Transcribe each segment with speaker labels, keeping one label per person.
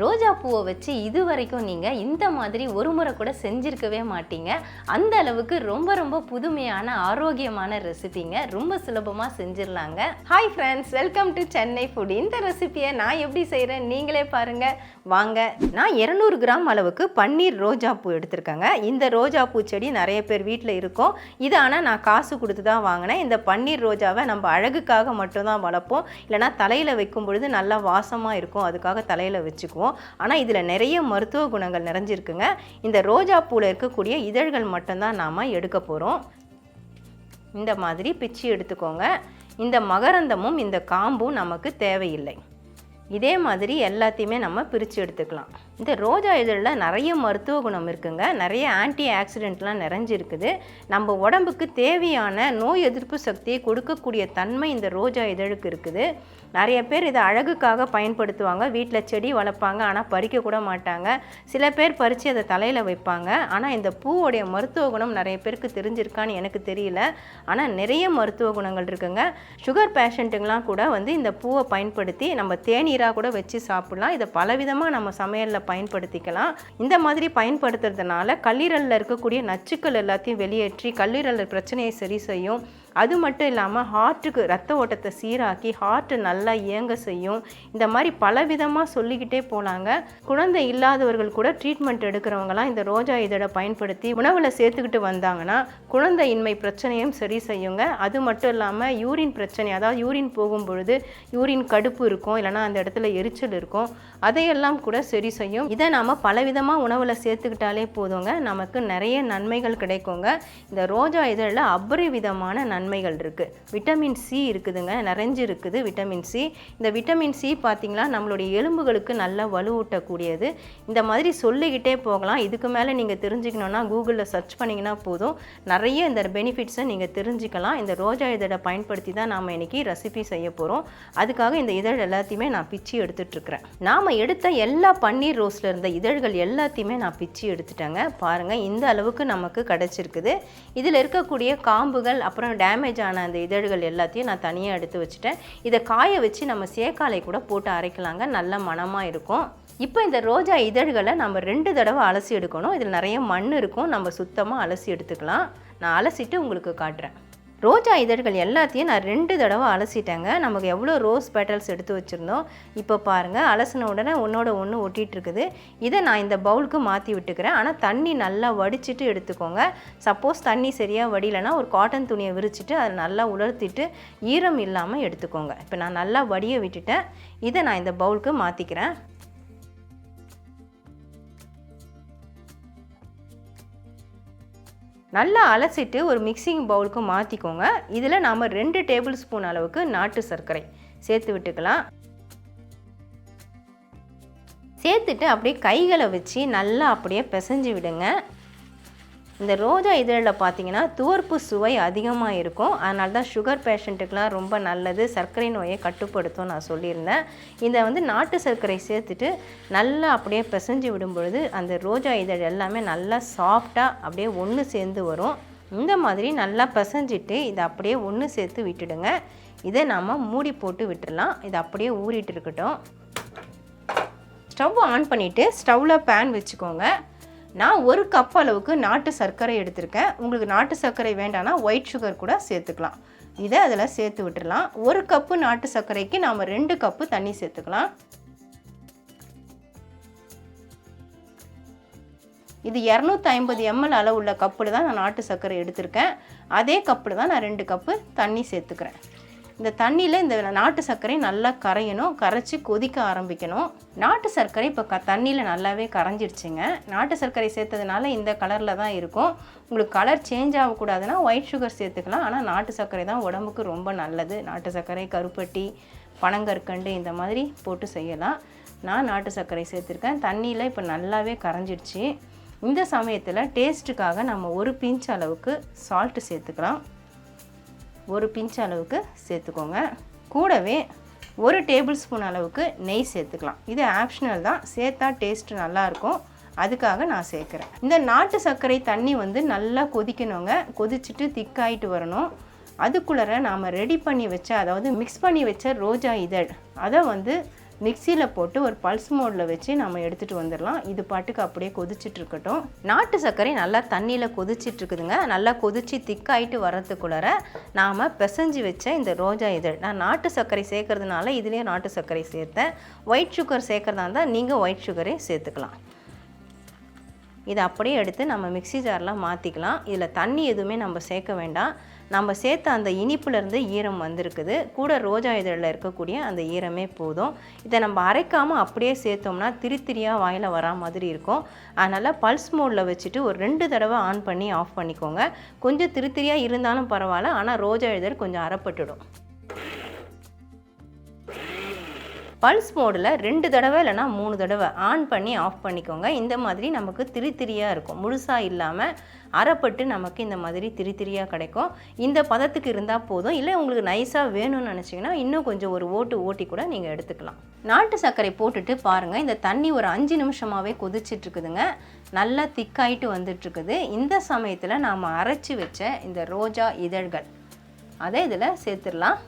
Speaker 1: ரோஜா பூவை வச்சு இது வரைக்கும் நீங்கள் இந்த மாதிரி ஒரு முறை கூட செஞ்சுருக்கவே மாட்டீங்க. அந்த அளவுக்கு ரொம்ப ரொம்ப புதுமையான ஆரோக்கியமான ரெசிபிங்க. ரொம்ப சுலபமாக செஞ்சிடலாங்க. Hi friends welcome to Chennai food இந்த ரெசிபியை நான் எப்படி செய்கிறேன் நீங்களே பாருங்கள் வாங்க நான் இரநூறு கிராம் அளவுக்கு பன்னீர் ரோஜா பூ எடுத்திருக்கேங்க. இந்த ரோஜா பூ செடி நிறைய பேர் வீட்டில் இருக்கும். இது ஆனால் நான் காசு கொடுத்து தான் வாங்கினேன். இந்த பன்னீர் ரோஜாவை நம்ம அழகுக்காக மட்டும்தான் வளர்ப்போம். இல்லைனா தலையில் வைக்கும் பொழுது நல்லா வாசமாக இருக்கும். அதுக்காக தலையில் வச்சுக்குவோம். ஆனால் இதில் நிறைய மருத்துவ குணங்கள் நிறைஞ்சிருக்குங்க. இந்த ரோஜா பூவில் இருக்கக்கூடிய இதழ்கள் மட்டும்தான் நாம் எடுக்க போகிறோம் இந்த மாதிரி பிச்சு எடுத்துக்கோங்க. இந்த மகரந்தமும் இந்த காம்பும் நமக்கு தேவையில்லை. இதே மாதிரி எல்லாத்தையுமே நம்ம பிரித்து எடுத்துக்கலாம். இந்த ரோஜா இதழில் நிறைய மருத்துவ குணம் இருக்குங்க. நிறைய ஆன்டி ஆக்சிடென்ட்லாம் நிறைஞ்சிருக்குது. நம்ம உடம்புக்கு தேவையான நோய் எதிர்ப்பு சக்தியை கொடுக்கக்கூடிய தன்மை இந்த ரோஜா இதழுக்கு இருக்குது. நிறைய பேர் இதை அழகுக்காக பயன்படுத்துவாங்க. வீட்டில் செடி வளர்ப்பாங்க ஆனால் பறிக்க கூட மாட்டாங்க. சில பேர் பறித்து அதை தலையில் வைப்பாங்க. ஆனால் இந்த பூவோடைய மருத்துவ குணம் நிறைய பேருக்கு தெரிஞ்சிருக்கான்னு எனக்கு தெரியல. ஆனால் நிறைய மருத்துவ குணங்கள் இருக்குங்க. சுகர் பேஷண்ட்டுங்களாம் கூட வந்து இந்த பூவை பயன்படுத்தி நம்ம தேநீராக கூட வச்சு சாப்பிடலாம். இதை பலவிதமாக நம்ம சமையலில் பயன்படுத்திக்கலாம். இந்த மாதிரி பயன்படுத்துறதுனால கல்லீரலில் இருக்கக்கூடிய நச்சுக்கள் எல்லாத்தையும் வெளியேற்றி கல்லீரல் பிரச்சனையை சரி செய்யும். அது மட்டும் இல்லாமல் ஹார்ட்டுக்கு ரத்த ஓட்டத்தை சீராக்கி ஹார்ட்டு நல்லா இயங்க செய்யும். இந்த மாதிரி பலவிதமாக சொல்லிக்கிட்டே போகலாங்க குழந்தை இல்லாதவர்கள் கூட ட்ரீட்மெண்ட் எடுக்கிறவங்களாம் இந்த ரோஜா இதழை பயன்படுத்தி உணவில் சேர்த்துக்கிட்டு வந்தாங்கன்னா குழந்தை இன்மை பிரச்சனையும் சரி செய்யுங்க. அது மட்டும் இல்லாமல் யூரின் பிரச்சனை அதாவது யூரின் போகும் பொழுது யூரின் கடுப்பு இருக்கும் இல்லைனா அந்த இடத்துல எரிச்சல் இருக்கும். அதையெல்லாம் கூட சரி செய்யும். இதை நாம் பலவிதமாக உணவில் சேர்த்துக்கிட்டாலே போதுங்க. நமக்கு நிறைய நன்மைகள் கிடைக்குங்க. இந்த ரோஜா இதழில் அபரிவிதமான நன்மைகள் இருக்குது விட்டமின் சி இருக்குதுங்க நிறைஞ்சு இருக்குது விட்டமின் சி இந்த விட்டமின் சி பார்த்திங்களா நம்மளுடைய எலும்புகளுக்கு நல்ல வலுவூட்டக்கூடியது. இந்த மாதிரி சொல்லிக்கிட்டே போகலாம். இதுக்கு மேலே நீங்கள் தெரிஞ்சுக்கணுன்னா கூகுளில் சர்ச் பண்ணிங்கன்னா போதும். நிறைய இந்த பெனிஃபிட்ஸை நீங்கள் தெரிஞ்சுக்கலாம். இந்த ரோஜா இதழை பயன்படுத்தி தான் நாம் இன்றைக்கி ரெசிபி செய்ய போகிறோம் அதுக்காக இந்த இதழ் எல்லாத்தையுமே நான் பிச்சு எடுத்துட்ருக்கிறேன் நாம் எடுத்த எல்லா பன்னீர் ரோஸில் இருந்த இதழ்கள் எல்லாத்தையுமே நான் பிச்சு எடுத்துட்டேங்க. பாருங்கள் இந்த அளவுக்கு நமக்கு கிடச்சிருக்குது. இதில் இருக்கக்கூடிய காம்புகள் அப்புறம் டேமேஜ் ஆன அந்த இதழ்கள் எல்லாத்தையும் நான் தனியாக எடுத்து வச்சுட்டேன். இதை காய வச்சு நம்ம சேக்காலை கூட போட்டு அரைக்கலாங்க. நல்ல மணமாக இருக்கும். இப்போ இந்த ரோஜா இதழ்களை நம்ம ரெண்டு தடவை அலசி எடுக்கணும். இதில் நிறைய மண் இருக்கும். நம்ம சுத்தமாக அலசி எடுத்துக்கலாம். நான் அலசிட்டு உங்களுக்கு காட்டுறேன். ரோஜா இதழ்கள் எல்லாத்தையும் நான் ரெண்டு தடவை அலசிட்டேங்க. நமக்கு எவ்வளோ ரோஸ் பெட்டல்ஸ் எடுத்து வச்சுருந்தோம். இப்போ பாருங்கள் அலசின உடனே ஒன்றோட ஒன்று ஒட்டிகிட்டு இருக்குது இதை நான் இந்த பவுலுக்கு மாற்றி விட்டுக்கிறேன். ஆனால் தண்ணி நல்லா வடிச்சிட்டு எடுத்துக்கோங்க. சப்போஸ் தண்ணி சரியாக வடியலைன்னா ஒரு காட்டன் துணியை விரிச்சிட்டு அதை நல்லா உலர்த்திட்டு ஈரம் இல்லாமல் எடுத்துக்கோங்க. இப்போ நான் நல்லா வடிய விட்டுட்டேன். இதை நான் இந்த பவுலுக்கு மாற்றிக்கிறேன் நல்லா அலசிட்டு ஒரு மிக்சிங் பவுலுக்கு மாற்றிக்கோங்க இதில் நாம் ரெண்டு டேபிள் ஸ்பூன் அளவுக்கு நாட்டு சர்க்கரை சேர்த்து விட்டுக்கலாம். சேர்த்துட்டு அப்படியே கைகளை வச்சு நல்லா அப்படியே பிசைஞ்சு விடுங்க. இந்த ரோஜா இதழில் பார்த்தீங்கன்னா துவர்ப்பு சுவை அதிகமாக இருக்கும். அதனால தான் சுகர் பேஷண்ட்டுக்கெலாம் ரொம்ப நல்லது. சர்க்கரை நோயை கட்டுப்படுத்தும் நான் சொல்லியிருந்தேன். இதை வந்து நாட்டு சர்க்கரை சேர்த்துட்டு நல்லா அப்படியே பிசைஞ்சு விடும் பொழுது அந்த ரோஜா இதழ் எல்லாமே நல்லா சாஃப்டாக அப்படியே ஒன்று சேர்ந்து வரும். இந்த மாதிரி நல்லா பிசைஞ்சிட்டு இதை அப்படியே ஒன்று சேர்த்து விட்டுடுங்க. இதை நாம் மூடி போட்டு விட்டுடலாம் இது அப்படியே ஊறிட்டு இருக்கட்டும். ஸ்டவ் ஆன் பண்ணிவிட்டு ஸ்டவ்வில் பேன் வச்சுக்கோங்க. நான் ஒரு கப் அளவுக்கு நாட்டு சர்க்கரை எடுத்திருக்கேன். உங்களுக்கு நாட்டு சர்க்கரை வேண்டாம்னா ஒயிட் சுகர் கூட சேர்த்துக்கலாம். இதை அதில் சேர்த்து விட்டுடலாம் ஒரு கப்பு நாட்டு சர்க்கரைக்கு நாம் ரெண்டு கப்பு தண்ணி சேர்த்துக்கலாம். இது இரநூத்தி ஐம்பது எம்எல் அளவுள்ள கப்பில் தான் நான் நாட்டு சர்க்கரை எடுத்திருக்கேன். அதே கப்பில் தான் நான் ரெண்டு கப்பு தண்ணி சேர்த்துக்கிறேன். இந்த தண்ணியில் இந்த நாட்டு சர்க்கரை நல்லா கரையணும் கரைச்சி கொதிக்க ஆரம்பிக்கணும். நாட்டு சர்க்கரை இப்போ க தண்ணியில் நல்லாவே கரைஞ்சிருச்சுங்க. நாட்டு சர்க்கரை சேர்த்ததுனால இந்த கலரில் தான் இருக்கும். உங்களுக்கு கலர் சேஞ்ச் ஆகக்கூடாதுன்னா ஒயிட் சுகர் சேர்த்துக்கலாம். ஆனால் நாட்டு சர்க்கரை தான் உடம்புக்கு ரொம்ப நல்லது. நாட்டு சர்க்கரை கருப்பட்டி பனங்கற்கண்டு இந்த மாதிரி போட்டு செய்யலாம். நான் நாட்டு சர்க்கரை சேர்த்துருக்கேன். தண்ணியில் இப்போ நல்லாவே கரைஞ்சிடுச்சு இந்த சமயத்தில் டேஸ்ட்டுக்காக நம்ம ஒரு பிஞ்ச் அளவுக்கு சால்ட்டு சேர்த்துக்கலாம். ஒரு பிஞ்ச் அளவுக்கு சேர்த்துக்கோங்க. கூடவே ஒரு டேபிள் ஸ்பூன் அளவுக்கு நெய் சேர்த்துக்கலாம். இது ஆப்ஷனல் தான். சேர்த்தா டேஸ்ட் நல்லாயிருக்கும். அதுக்காக நான் சேர்க்குறேன். இந்த நாட்டு சர்க்கரை தண்ணி வந்து நல்லா கொதிக்கணுங்க. கொதிச்சுட்டு திக்காயிட்டு வரணும். அதுக்குள்ளே நாம் ரெடி பண்ணி வச்ச அதாவது மிக்ஸ் பண்ணி வச்ச ரோஜா இதழ் அதை வந்து மிக்சியில் போட்டு ஒரு பல்ஸ் மோடில் வச்சு நம்ம எடுத்துகிட்டு வந்துடலாம். இது பாட்டுக்கு அப்படியே கொதிச்சிட்டு இருக்கட்டும் நாட்டு சர்க்கரை நல்லா தண்ணியில் கொதிச்சிட்டு இருக்குதுங்க நல்லா கொதிச்சு திக்காயிட்டு வரதுக்குள்ளார நாம் பிசைஞ்சு வச்ச இந்த ரோஜா இதழ். நான் நாட்டு சர்க்கரை சேர்க்கறதுனால இதுலேயும் நாட்டு சர்க்கரை சேர்த்தேன். ஒயிட் சுகர் சேர்க்குறதா இருந்தால் நீங்கள் ஒயிட் சுகரையும் சேர்த்துக்கலாம். இதை அப்படியே எடுத்து நம்ம மிக்ஸி ஜாரில் மாற்றிக்கலாம் இதில் தண்ணி எதுவுமே நம்ம சேர்க்க வேண்டாம். நம்ம சேர்த்த அந்த இனிப்புலேருந்து ஈரம் வந்திருக்குது. கூட ரோஜா இதழில் இருக்கக்கூடிய அந்த ஈரமே போதும். இதை நம்ம அரைக்காமல் அப்படியே சேர்த்தோம்னா திரித்திரியாக வாயில் வரா மாதிரி இருக்கும். அதனால் பல்ஸ் மோடில் வச்சுட்டு ஒரு ரெண்டு தடவை ஆன் பண்ணி ஆஃப் பண்ணிக்கோங்க. கொஞ்சம் திருத்திரியாக இருந்தாலும் பரவாயில்ல. ஆனால் ரோஜா இதழ் கொஞ்சம் அறப்பட்டுடும். பல்ஸ் மோடில் ரெண்டு தடவை இல்லைனா மூணு தடவை ஆன் பண்ணி ஆஃப் பண்ணிக்கோங்க. இந்த மாதிரி நமக்கு திரி திரியாக இருக்கும். முழுசாக இல்லாமல் அறப்பட்டு நமக்கு இந்த மாதிரி திரி திரியாக கிடைக்கும். இந்த பதத்துக்கு இருந்தால் போதும். இல்லை உங்களுக்கு நைஸாக வேணும்னு நினச்சிங்கன்னா இன்னும் கொஞ்சம் ஒரு ஓட்டு ஓட்டி கூட நீங்கள் எடுத்துக்கலாம். நாட்டு சர்க்கரை போட்டுட்டு பாருங்கள் இந்த தண்ணி ஒரு அஞ்சு நிமிஷமாகவே கொதிச்சிட்ருக்குதுங்க. நல்லா திக்காயிட்டு வந்துட்டுருக்குது இந்த சமயத்தில் நாம் அரைச்சி வச்ச இந்த ரோஜா இதழ்கள் அதை இதில் சேர்த்துடலாம்.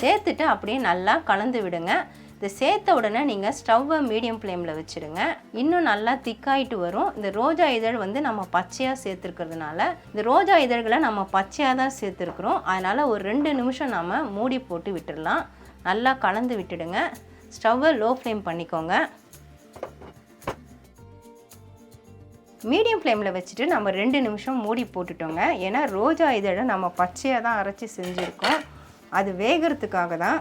Speaker 1: சேர்த்துட்டு அப்படியே நல்லா கலந்து விடுங்க. இது சேர்த்த உடனே நீங்கள் ஸ்டவ்வை மீடியம் ஃப்ளேமில் வச்சுருங்க. இன்னும் நல்லா திக்காயிட்டு வரும். இந்த ரோஜா இதழ் வந்து நம்ம பச்சையாக சேர்த்துருக்கிறதுனால இந்த ரோஜா இதழ்களை நம்ம பச்சையாக தான் சேர்த்துருக்குறோம். அதனால் ஒரு ரெண்டு நிமிஷம் நம்ம மூடி போட்டு விட்டுடலாம். நல்லா கலந்து விட்டுடுங்க. ஸ்டவ்வை லோ ஃப்ளேம் பண்ணிக்கோங்க. மீடியம் ஃப்ளேமில் வச்சுட்டு நம்ம ரெண்டு நிமிஷம் மூடி போட்டுட்டோங்க. ஏன்னா ரோஜா இதழை நம்ம பச்சையாக தான் அரைச்சி செஞ்சுருக்கோம். அது வேகிறதுக்காக தான்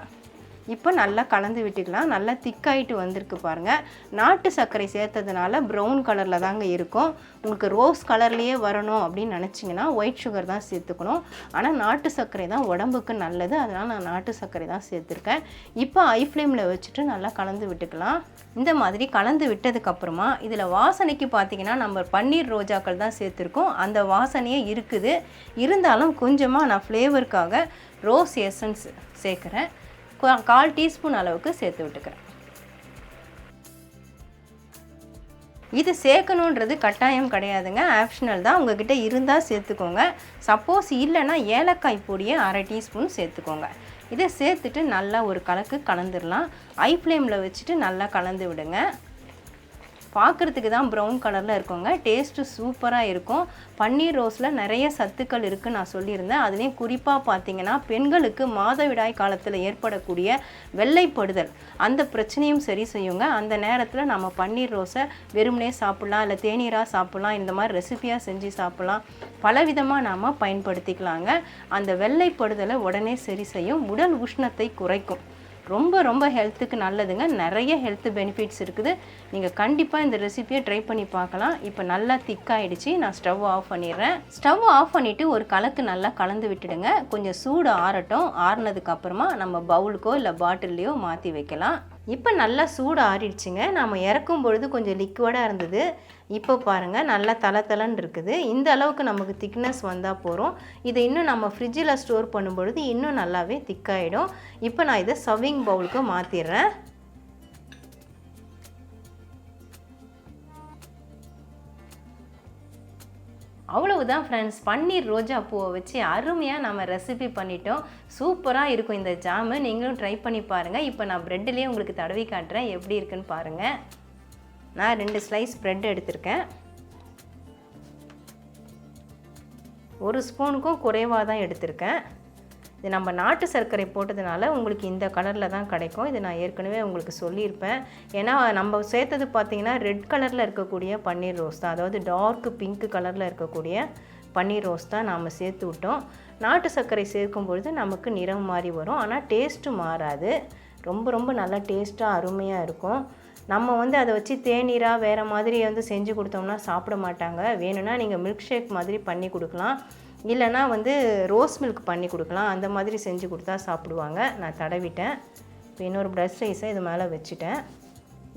Speaker 1: இப்போ நல்லா கலந்து விட்டுக்கலாம். நல்லா திக்காயிட்டு வந்திருக்கு பாருங்கள் நாட்டு சர்க்கரை சேர்த்ததுனால ப்ரௌன் கலரில் தாங்க இருக்கும். உங்களுக்கு ரோஸ் கலர்லேயே வரணும் அப்படின்னு நினச்சிங்கன்னா ஒயிட் சுகர் தான் சேர்த்துக்கணும். ஆனால் நாட்டு சர்க்கரை தான் உடம்புக்கு நல்லது. அதனால் நான் நாட்டு சர்க்கரை தான் சேர்த்துருக்கேன். இப்போ ஐ ஃப்ளேமில் வச்சுட்டு நல்லா கலந்து விட்டுக்கலாம். இந்த மாதிரி கலந்து விட்டதுக்கப்புறமா இதில் வாசனைக்கு பார்த்தீங்கன்னா நம்ம பன்னீர் ரோஜாக்கள் தான் சேர்த்துருக்கோம். அந்த வாசனையே இருக்குது. இருந்தாலும் கொஞ்சமாக நான் ஃப்ளேவருக்காக ரோஸ் எசன்ஸ் சேர்க்குறேன். கால் டீஸ்பூன் அளவுக்கு சேர்த்து விட்டுக்கிறேன். இது சேர்க்கணுன்றது கட்டாயம் கிடையாதுங்க. ஆப்ஷனல் தான். உங்ககிட்ட இருந்தால் சேர்த்துக்கோங்க. சப்போஸ் இல்லைன்னா ஏலக்காய் பொடியை அரை டீஸ்பூன் சேர்த்துக்கோங்க. இதை சேர்த்துட்டு நல்லா ஒரு கலக்கு கலந்துடலாம். ஐ ஃப்ளேமில் வச்சுட்டு நல்லா கலந்து விடுங்க. பார்க்குறதுக்கு தான் ப்ரௌன் கலரில் இருக்குங்க. டேஸ்ட்டு சூப்பராக இருக்கும். பன்னீர் ரோஸில் நிறைய சத்துக்கள் இருக்குது நான் சொல்லியிருந்தேன். அதுலேயும் குறிப்பாக பார்த்தீங்கன்னா பெண்களுக்கு மாதவிடாய் காலத்தில் ஏற்படக்கூடிய வெள்ளைப்படுதல். அந்த பிரச்சனையும் சரி செய்யுங்க. அந்த நேரத்தில் நம்ம பன்னீர் ரோஸை வெறுமனே சாப்பிட்லாம் இல்லை தேநீராக சாப்பிட்லாம் இந்த மாதிரி ரெசிபியாக செஞ்சு சாப்பிட்லாம். பலவிதமாக நாம் பயன்படுத்திக்கலாங்க. அந்த வெள்ளைப்படுதலை உடனே சரி செய்யும். உடல் உஷ்ணத்தை குறைக்கும். ரொம்ப ரொம்ப ஹெல்த்துக்கு நல்லதுங்க. நிறைய ஹெல்த் பெனிஃபிட்ஸ் இருக்குது. நீங்கள் கண்டிப்பாக இந்த ரெசிபியை ட்ரை பண்ணி பார்க்கலாம். இப்போ நல்லா திக்காயிடுச்சு நான் ஸ்டவ் ஆஃப் பண்ணிடுறேன். ஸ்டவ் ஆஃப் பண்ணிவிட்டு ஒரு கலக்கு நல்லா கலந்து விட்டுடுங்க. கொஞ்சம் சூடு ஆறட்டும். ஆறுனதுக்கு அப்புறமா நம்ம பவுலுக்கோ இல்லை பாட்டில்லையோ மாற்றி வைக்கலாம். இப்போ நல்லா சூடு ஆறிடுச்சுங்க. நம்ம இறக்கும் பொழுது கொஞ்சம் லிக்விடாக இருந்தது. இப்போ பாருங்கள் நல்லா தலை தலைன்னு இருக்குது. இந்த அளவுக்கு நமக்கு திக்னஸ் வந்தால் போகிறோம் இதை இன்னும் நம்ம ஃப்ரிட்ஜில் ஸ்டோர் பண்ணும்பொழுது இன்னும் நல்லாவே திக்காயிடும் இப்போ நான் இதை சவ்விங் பவுலுக்கு மாற்றிடுறேன் அவ்வளவுதான் ஃப்ரெண்ட்ஸ் பன்னீர் ரோஜா பூவை வச்சு அருமையாக நம்ம ரெசிபி பண்ணிட்டோம். சூப்பராக இருக்கும் இந்த ஜாமு நீங்களும் ட்ரை பண்ணி பாருங்கள் இப்போ நான் ப்ரெட்லேயே உங்களுக்கு தடவி காட்டுறேன். எப்படி இருக்குன்னு பாருங்கள் நான் ரெண்டு ஸ்லைஸ் ப்ரெட் எடுத்திருக்கேன். ஒரு ஸ்பூனுக்கும் குறைவாக தான் எடுத்திருக்கேன். இது நம்ம நாட்டு சர்க்கரை போட்டதுனால உங்களுக்கு இந்த கலரில் தான் கிடைக்கும். இது நான் ஏற்கனவே உங்களுக்கு சொல்லியிருப்பேன். ஏன்னா நம்ம சேர்த்தது பார்த்தீங்கன்னா ரெட் கலரில் இருக்கக்கூடிய பன்னீர் ரோஸ் தான். அதாவது டார்க் பிங்க் கலரில் இருக்கக்கூடிய பன்னீர் ரோஸ் தான் நாம் சேர்த்து விட்டோம். நாட்டு சர்க்கரை சேர்க்கும் பொழுது நமக்கு நிறம் மாறி வரும். ஆனால் டேஸ்ட்டு மாறாது. ரொம்ப ரொம்ப நல்லா டேஸ்ட்டாக அருமையாக இருக்கும். நம்ம வந்து அதை வச்சு தேநீராக வேறு மாதிரி வந்து செஞ்சு கொடுத்தோம்னா சாப்பிட மாட்டாங்க. வேணும்னா நீங்கள் மில்க் ஷேக் மாதிரி பண்ணி கொடுக்கலாம். இல்லைனா வந்து ரோஸ் மில்க் பண்ணி கொடுக்கலாம். அந்த மாதிரி செஞ்சு கொடுத்தா சாப்பிடுவாங்க. நான் தடவிட்டேன். இப்போ இன்னொரு ப்ரெஷ் ரைஸை இது மேலே வச்சுட்டேன்.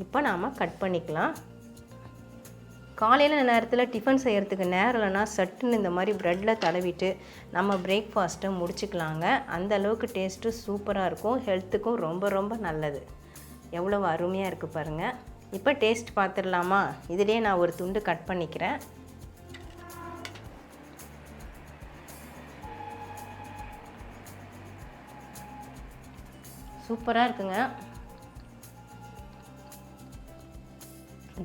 Speaker 1: இப்போ நாம் கட் பண்ணிக்கலாம். காலையில் நேரத்தில் டிஃபன் செய்கிறதுக்கு நேரம் இல்லைனா சட்டுன்னு இந்த மாதிரி ப்ரெட்டில் தடவிட்டு நம்ம பிரேக்ஃபாஸ்ட்டை முடிச்சுக்கலாங்க. அந்த அளவுக்கு டேஸ்ட்டு சூப்பராக இருக்கும். ஹெல்த்துக்கும் ரொம்ப ரொம்ப நல்லது. எவ்வளோ அருமையாக இருக்குது பாருங்கள் இப்போ டேஸ்ட் பார்த்துடலாமா? இதிலே நான் ஒரு துண்டு கட் பண்ணிக்கிறேன். சூப்பராக இருக்குங்க.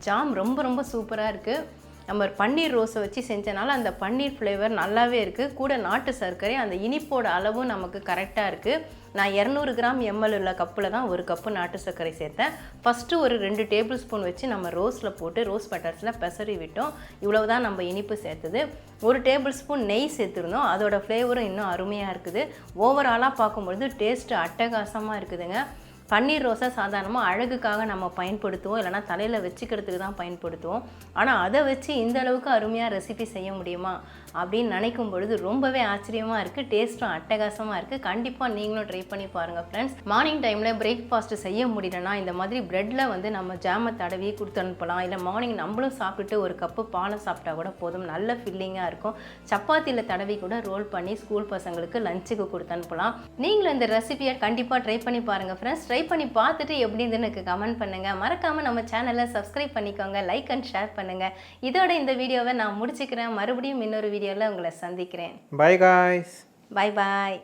Speaker 1: ஜாம் ரொம்ப ரொம்ப சூப்பராக இருக்குது நம்ம பன்னீர் ரோஸை வச்சு செஞ்சனால அந்த பன்னீர் ஃப்ளேவர் நல்லாவே இருக்குது கூட நாட்டு சர்க்கரை அந்த இனிப்போட அளவும் நமக்கு கரெக்டாக இருக்குது நான் இரநூறு கிராம் எம்எல் உள்ள கப்பில் தான் ஒரு கப்பு நாட்டு சர்க்கரை சேர்த்தேன். ஃபஸ்ட்டு ஒரு ரெண்டு டேபிள் ஸ்பூன் வச்சு நம்ம ரோஸில் போட்டு ரோஸ் பட்டர்ஸில் பெசரி விட்டோம். இவ்வளவு தான் நம்ம இனிப்பு சேர்த்தது. ஒரு டேபிள் ஸ்பூன் நெய் சேர்த்துருந்தோம். அதோடய ஃப்ளேவரும் இன்னும் அருமையாக இருக்குது. ஓவராலாக பார்க்கும்பொழுது டேஸ்ட்டு அட்டகாசமாக இருக்குதுங்க. பன்னீர் ரோஸை சாதாரணமாக அழகுக்காக நம்ம பயன்படுத்துவோம் இல்லைனா தலையில் வச்சுக்கிறதுக்கு தான் பயன்படுத்துவோம். ஆனால் அதை வச்சு இந்த அளவுக்கு அருமையாக ரெசிபி செய்ய முடியுமா அப்படின்னு நினைக்கும் பொழுது ரொம்பவே ஆச்சரியமாக இருக்குது டேஸ்ட்டும் அட்டகாசமாக இருக்குது கண்டிப்பாக நீங்களும் ட்ரை பண்ணி பாருங்கள் ஃப்ரெண்ட்ஸ் மார்னிங் டைமில் பிரேக்ஃபாஸ்ட் செய்ய முடியலன்னா இந்த மாதிரி ப்ரெட்டில் வந்து நம்ம ஜாமை தடவி கொடுத்து அனுப்பலாம். இல்லை மார்னிங் நம்மளும் சாப்பிட்டுட்டு ஒரு கப்பு பாலை சாப்பிட்டா கூட போதும். நல்ல ஃபில்லிங்காக இருக்கும். சப்பாத்தியில் தடவி கூட ரோல் பண்ணி ஸ்கூல் பசங்களுக்கு லஞ்சுக்கு கொடுத்து அனுப்பலாம். நீங்களும் இந்த ரெசிபியை கண்டிப்பாக ட்ரை பண்ணி பாருங்கள் ஃப்ரெண்ட்ஸ் ட்ரை பண்ணி பார்த்துட்டு எப்படி இருந்துன்னு எனக்கு கமெண்ட் பண்ணுங்கள் மறக்காமல் நம்ம சேனலை சப்ஸ்கிரைப் பண்ணிக்கோங்க. லைக் அண்ட் ஷேர் பண்ணுங்கள் இதோட இந்த வீடியோவை நான் முடிச்சுக்கிறேன். மறுபடியும் இன்னொரு வீடியோவில் உங்களை சந்திக்கிறேன்.
Speaker 2: Bye guys.
Speaker 1: பாய் பாய்